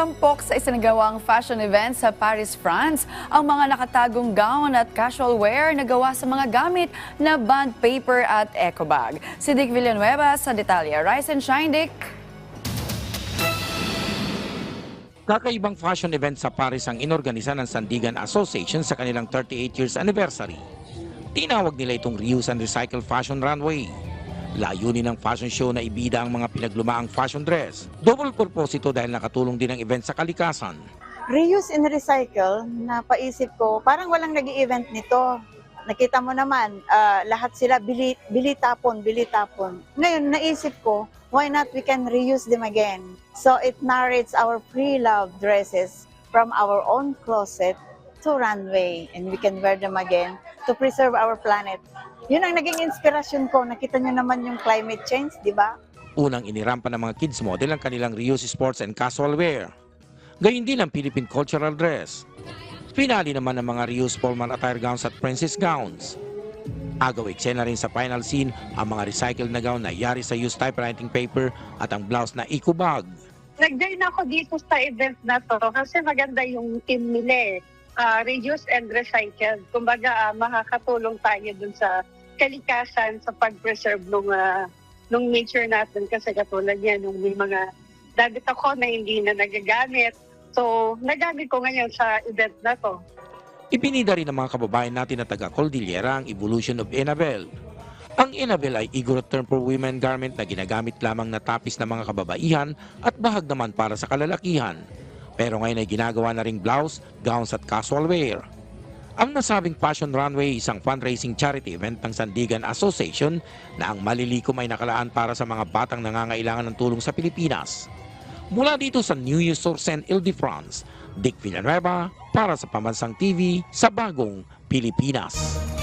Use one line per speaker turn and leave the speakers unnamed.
Tampok sa isinagawang fashion event sa Paris, France, ang mga nakatagong gown at casual wear na gawa sa mga gamit na bond paper at eco bag. Si Dick Villanueva sa detalye. Rise and shine, Dick!
Kakaibang fashion event sa Paris ang inorganisa ng Sandigan Association sa kanilang 38 years anniversary. Tinawag nila itong Reuse and Recycle Fashion Runway. Layunin ng fashion show na ibida ang mga pinaglumaang fashion dress. Double purpose ito dahil nakatulong din ang event sa kalikasan.
reuse and recycle, napaisip ko, parang walang nag event nito. Nakita mo naman, ah, lahat sila bili, bili tapon, bili tapon. Ngayon, naisip ko, why not we can reuse them again? So it narrates our pre-loved dresses from our own closet to runway and we can wear them again to preserve our planet. Yun ang naging inspirasyon ko. Nakita nyo naman yung climate change, di ba?
Unang inirampa ng mga kids model ang kanilang reuse sports and casual wear. Gayun din ang Philippine cultural dress. Pinali naman ng mga reuse formal attire gowns at princess gowns. Agaw eksena rin sa final scene ang mga recycled na gown na yari sa used typewriting paper at ang blouse na eco bag.
Nag-join ako dito sa event na to kasi maganda yung team nila eh. Ah, reduce and recycle. Kumbaga, ah, makakatulong tayo dun sa kalikasan sa pag-preserve ng nung nature natin kasi katulad yan, nung may mga damit ako na hindi na nagagamit. So, nagamit ko ngayon sa event na to.
Ipinida rin ng mga kababayan natin na taga Cordillera ang evolution of Enabel. Ang Enabel ay Igorot term for women garment na ginagamit lamang na tapis ng mga kababaihan at bahag naman para sa kalalakihan. Pero ngayon ay ginagawa na ring blouse, gowns at casual wear. Ang nasabing Fashion Runway isang fundraising charity event ng Sandigan Association na ang malilikom ay nakalaan para sa mga batang nangangailangan ng tulong sa Pilipinas. Mula dito sa New Year's Source and Ile-de-France, Dick Villanueva para sa Pamansang TV sa Bagong Pilipinas.